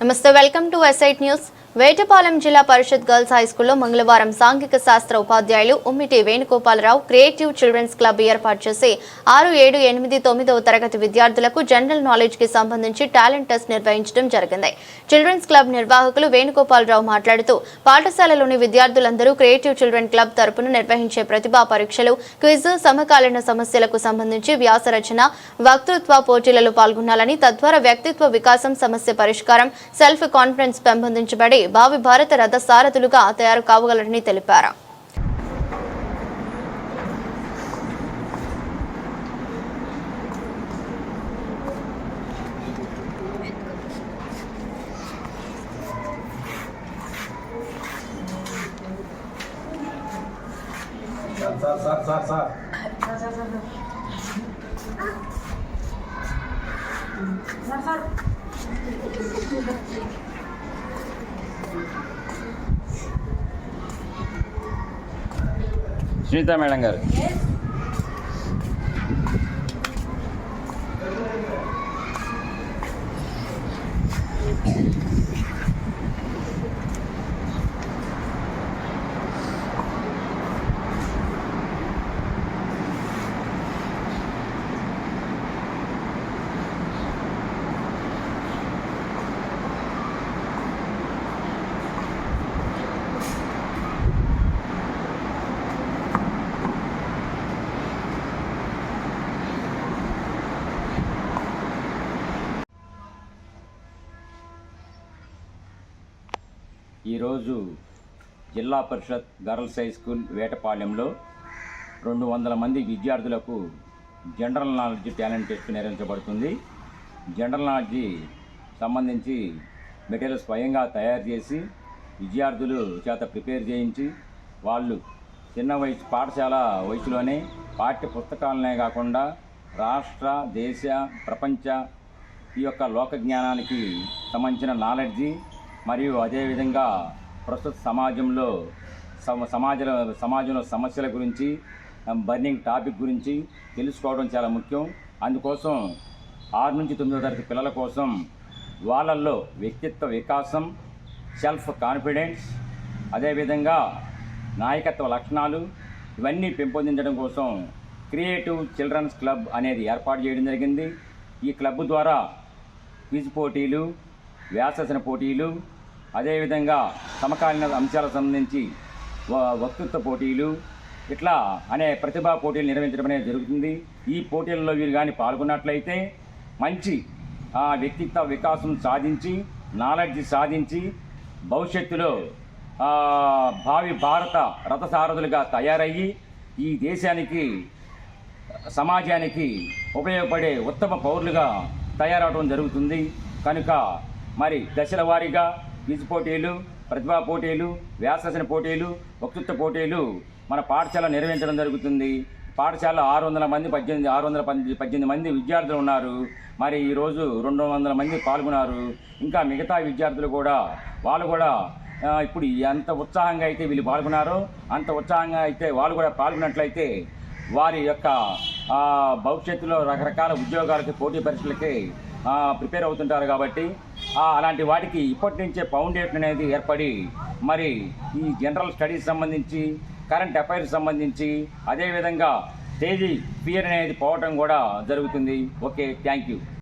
నమస్తే welcome to ఎస్ఐట్ news Vetapalem జిల్లా Parishad girls హైస్కూల్లో మంగళవారం సాంఘిక శాస్త్ర ఉపాధ్యాయులు Ummiti Venugopalarao creative children's club ఏర్పాటు చేసి ఆరు ఏడు ఎనిమిది తొమ్మిదవ తరగతి విద్యార్థులకు జనరల్ నాలెడ్జ్కి సంబంధించి టాలెంట్ టెస్ట్ నిర్వహించడం జరిగింది. చిల్డ్రన్స్ క్లబ్ నిర్వాహకులు వేణుగోపాలరావు మాట్లాడుతూ పాఠశాలలోని విద్యార్థులందరూ క్రియేటివ్ చిల్డ్రన్ క్లబ్ తరపున నిర్వహించే ప్రతిభా పరీక్షలు క్విజ్ సమకాలీన సమస్యలకు సంబంధించి వ్యాస రచన వక్తృత్వ పోటీలలో పాల్గొనాలని తద్వారా వ్యక్తిత్వ వికాసం సమస్య పరిష్కారం సెల్ఫ్ కాన్ఫిడెన్స్ పెంపొందించబడి భావి భారత రథ సారథులుగా తయారు కావగలరని తెలిపారు. Sir sir sir sir sir. Sunitha madam గారు. ఈరోజు Zilla Parishad girls high school వేటపాలెంలో రెండు వందల మంది విద్యార్థులకు జనరల్ నాలెడ్జ్ టాలెంట్ టెస్ట్ నిర్వహించబడుతుంది జనరల్ నాలెడ్జ్ సంబంధించి మెటీరియల్ స్వయంగా తయారు చేసి విద్యార్థులు చేత ప్రిపేర్ చేయించి వాళ్ళు చిన్న వయసు పాఠశాల వయసులోనే పాఠ్య పుస్తకాలనే కాకుండా రాష్ట్ర దేశ ప్రపంచ ఈ యొక్క లోక జ్ఞానానికి సంబంధించిన నాలెడ్జి మరియు అదేవిధంగా ప్రస్తుత సమాజంలో సమ సమాజ సమాజంలో సమస్యల గురించి బర్నింగ్ టాపిక్ గురించి తెలుసుకోవడం చాలా ముఖ్యం. అందుకోసం ఆరు నుంచి తొమ్మిదో తరగతి పిల్లల కోసం వాళ్ళల్లో వ్యక్తిత్వ వికాసం సెల్ఫ్ కాన్ఫిడెన్స్ అదేవిధంగా నాయకత్వ లక్షణాలు ఇవన్నీ పెంపొందించడం కోసం క్రియేటివ్ చిల్డ్రన్స్ క్లబ్ అనేది ఏర్పాటు చేయడం జరిగింది. ఈ క్లబ్ ద్వారా క్విజ్ పోటీలు వ్యాసరచన పోటీలు అదేవిధంగా సమకాలీన అంశాలకు సంబంధించి వ- వక్తృత్వ పోటీలు ఇట్లా అనే ప్రతిభా పోటీలు నిర్వహించడం అనేది జరుగుతుంది. ఈ పోటీల్లో వీరు కానీ పాల్గొన్నట్లయితే మంచి వ్యక్తిత్వ వికాసం సాధించి నాలెడ్జ్ సాధించి భవిష్యత్తులో భావి భారత రథసారథులుగా తయారయ్యి ఈ దేశానికి సమాజానికి ఉపయోగపడే ఉత్తమ పౌరులుగా తయారవడం జరుగుతుంది. కనుక మరి దశల వారీగా క్విజ్ పోటీలు ప్రతిభా పోటీలు వ్యాసరచన పోటీలు వక్తృత్వ పోటీలు మన పాఠశాల నిర్వహించడం జరుగుతుంది. పాఠశాల ఆరు వందల మంది పద్దెనిమిది ఆరు వందల పద్దెనిమిది పద్దెనిమిది మంది విద్యార్థులు ఉన్నారు. మరి ఈరోజు రెండు వందల మంది పాల్గొన్నారు. ఇంకా మిగతా విద్యార్థులు కూడా వాళ్ళు కూడా ఇప్పుడు ఎంత ఉత్సాహంగా అయితే వీళ్ళు పాల్గొన్నారో అంత ఉత్సాహంగా అయితే వాళ్ళు కూడా పాల్గొన్నట్లయితే వారి యొక్క భవిష్యత్తులో రకరకాల ఉద్యోగాలకి పోటీ పరీక్షలకి ప్రిపేర్ అవుతుంటారు కాబట్టి అలాంటి వాటికి ఇప్పటి నుంచే ఫౌండేషన్ అనేది ఏర్పడి మరి ఈ జనరల్ స్టడీస్ సంబంధించి కరెంట్ అఫైర్స్ సంబంధించి అదేవిధంగా తేదీ ఫియర్ అనేది పోవటం కూడా జరుగుతుంది. Okay thank you.